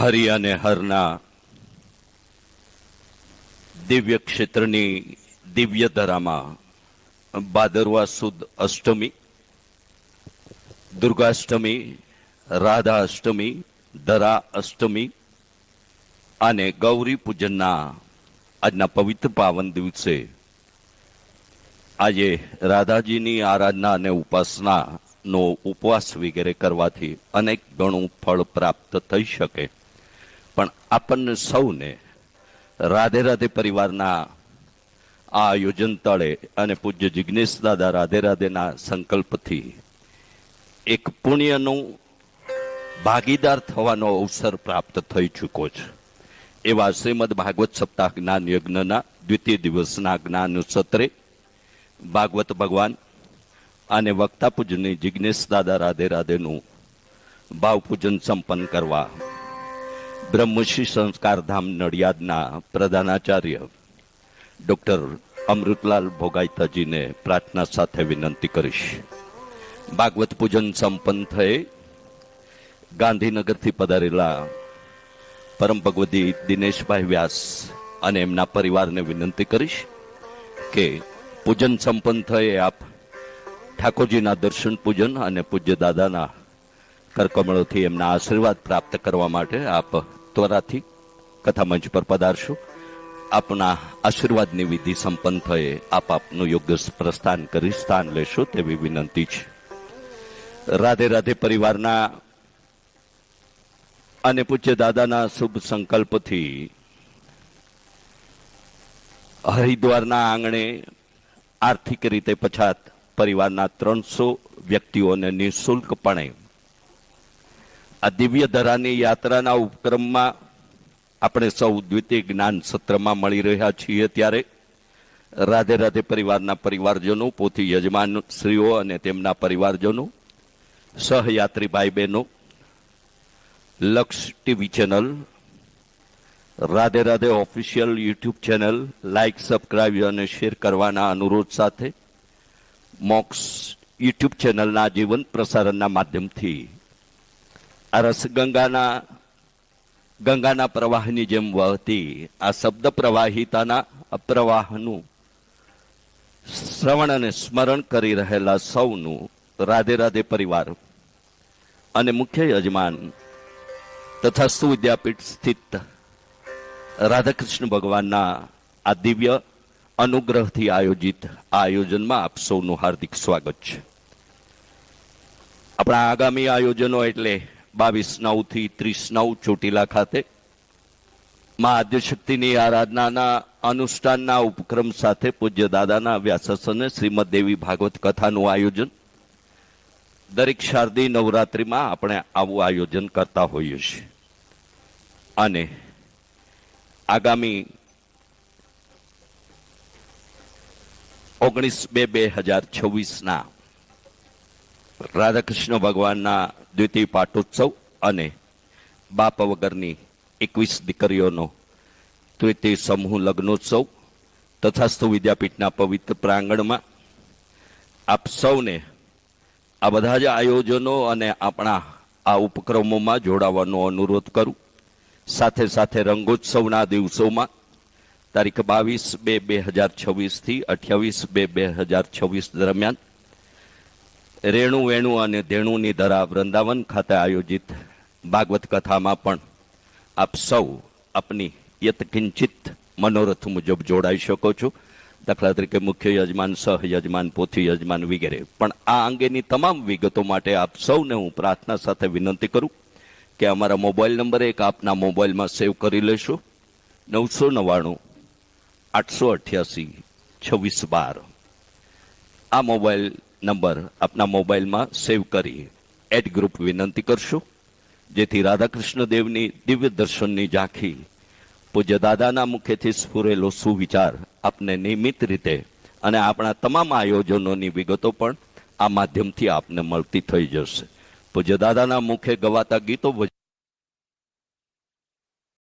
હરિ અને હરના દિવ્ય ક્ષેત્રની દિવ્ય ધરામાં ભાદરવા સુદ અષ્ટમી, દુર્ગાષ્ટમી રાધા અષ્ટમી ધરા અષ્ટમી અને ગૌરી પૂજનના આજના પવિત્ર પાવન દિવસે આજે રાધાજીની આરાધના અને ઉપાસનાનો ઉપવાસ વગેરે કરવાથી અનેક ગણું ફળ પ્રાપ્ત થઈ શકે. પણ આપણને સૌને રાધે રાધે પરિવારના આ આયોજન તળે અને પૂજ્ય જિજ્ઞેશ દાદા રાધે રાધેના સંકલ્પથી એક પુણ્યનું ભાગીદાર થવાનો અવસર પ્રાપ્ત થઈ ચૂક્યો છે. એવા શ્રીમદ ભાગવત સપ્તાહ જ્ઞાન યજ્ઞના દ્વિતીય દિવસના જ્ઞાન સત્રે ભાગવત ભગવાન અને વક્તા પૂજની જિજ્ઞેશ દાદા રાધે રાધેનું ભાવ પૂજન સંપન્ન કરવા બ્રહ્મશ્રી સંસ્કારધામ નડિયાદના પ્રધાનાચાર્ય ડૉક્ટર અમૃતલાલ ભોગાઈતાજીને પ્રાર્થના સાથે વિનંતી કરીશ. ભાગવત પૂજન સંપન્ન થયે. ગાંધીનગરથી પધારેલા પરમ ભગવતી દિનેશભાઈ વ્યાસ અને એમના પરિવારને વિનંતી કરીશ કે પૂજન સંપન્ન થયે આપ ઠાકોરજીના દર્શન પૂજન અને પૂજ્ય દાદાના કરકમળોથી એમના આશીર્વાદ પ્રાપ્ત કરવા માટે આપ ત્વરાથી કથા પર પધારશો. આપના આશીર્વાદની વિધિ સંપન્ન થયે આપ આપનું યોગ્ય પ્રસ્થાન કરી સ્થાન લેશો તેવી વિનંતી છે. રાધે રાધે પરિવારના અને પૂજ્ય દાદાના શુભ સંકલ્પથી હરિદ્વારના આંગણે આર્થિક રીતે પછાત પરિવારના ત્રણસો વ્યક્તિઓને નિઃશુલ્કપણે આ દિવ્ય ધરાની યાત્રાના ઉપક્રમમાં આપણે સૌ દ્વિતીય જ્ઞાન સત્રમાં મળી રહ્યા છીએ ત્યારે રાધે રાધે પરિવારના પરિવારજનો, પોથી યજમાન શ્રીઓ અને તેમના પરિવારજનો, સહયાત્રી ભાઈ બહેનો Laksh TV channel, Radhe Radhe official YouTube channel like subscribe અને શેર કરવાના અનુરોધ સાથે મોક્સ યુટ્યુબ ચેનલના જીવંત પ્રસારણના માધ્યમથી આ રસગંગાના ગંગાના પ્રવાહની જેમ વહતી આ શબ્દ પ્રવાહિતાના અપ્રવાહનું શ્રવણ અને સ્મરણ કરી રહેલા સૌનું રાધે રાધે પરિવાર અને મુખ્ય યજમાન તથા સુવિદ્યાપીઠ સ્થિત રાધાકૃષ્ણ ભગવાનના આ દિવ્ય અનુગ્રહથી આયોજિત આ આયોજનમાં આપ સૌનું હાર્દિક સ્વાગત છે. આપણા આગામી આયોજનો એટલે બાવીસ નવથી ત્રીસ નવ ચોટીલા ખાતે મા આદ્યશક્તિની આરાધનાના અનુષ્ઠાનના ઉપક્રમ સાથે પૂજ્ય દાદાના વ્યાસસને શ્રીમદ દેવી ભાગવત કથાનું આયોજન. દરેક શારદી નવરાત્રિમાં આપણે આવું આયોજન કરતા હોઈએ છીએ. અને આગામી ઓગણીસ બે બે હજાર છવ્વીસના રાધાકૃષ્ણ ભગવાનના દ્વિતીય પાટોત્સવ અને બાપ વગરની એકવીસ દીકરીઓનો તૃતીય સમૂહ લગ્નોત્સવ તથાસ્તુ વિદ્યાપીઠના પવિત્ર પ્રાંગણમાં આપ સૌને આ બધા જ આયોજનો અને આપણા આ ઉપક્રમોમાં જોડાવાનો અનુરોધ કરું. સાથે સાથે રંગોત્સવના દિવસોમાં તારીખ બાવીસ બે બે હજાર છવ્વીસથી અઠ્યાવીસ બે બે હજાર છવ્વીસ દરમિયાન રેણુ, વેણુ અને ધેણુની ધરા વૃંદાવન ખાતે આયોજિત ભાગવત કથામાં પણ આપ સૌ આપની યતકિંચિત મનોરથ મુજબ જોડાઈ શકો છો. દાખલા તરીકે મુખ્ય યજમાન, સહ યજમાન, પોથી યજમાન વગેરે. પણ આ અંગેની તમામ વિગતો માટે આપ સૌને હું પ્રાર્થના સાથે વિનંતી કરું કે અમારા મોબાઈલ નંબર એક આપના મોબાઈલમાં સેવ કરી લેશો. નવસો નવ્વાણું, આઠસો અઠ્યાસી, છવ્વીસ બાર. આ મોબાઈલ નંબર આપના મોબાઈલમાં સેવ કરી એડ ગ્રુપ વિનંતી કરશું. જેથી રાધાકૃષ્ણ દેવની દિવ્ય દર્શનની ઝાંખી પૂજ્ય દાદાના મુખેથી સ્ફુરેલો સુવિચાર આપને નિયમિત રીતે અને આપણા તમામ આયોજનોની વિગતો પણ આ માધ્યમથી આપને મળતી થઈ જશે. પૂજ્ય દાદાના મુખે ગવાતા ગીતો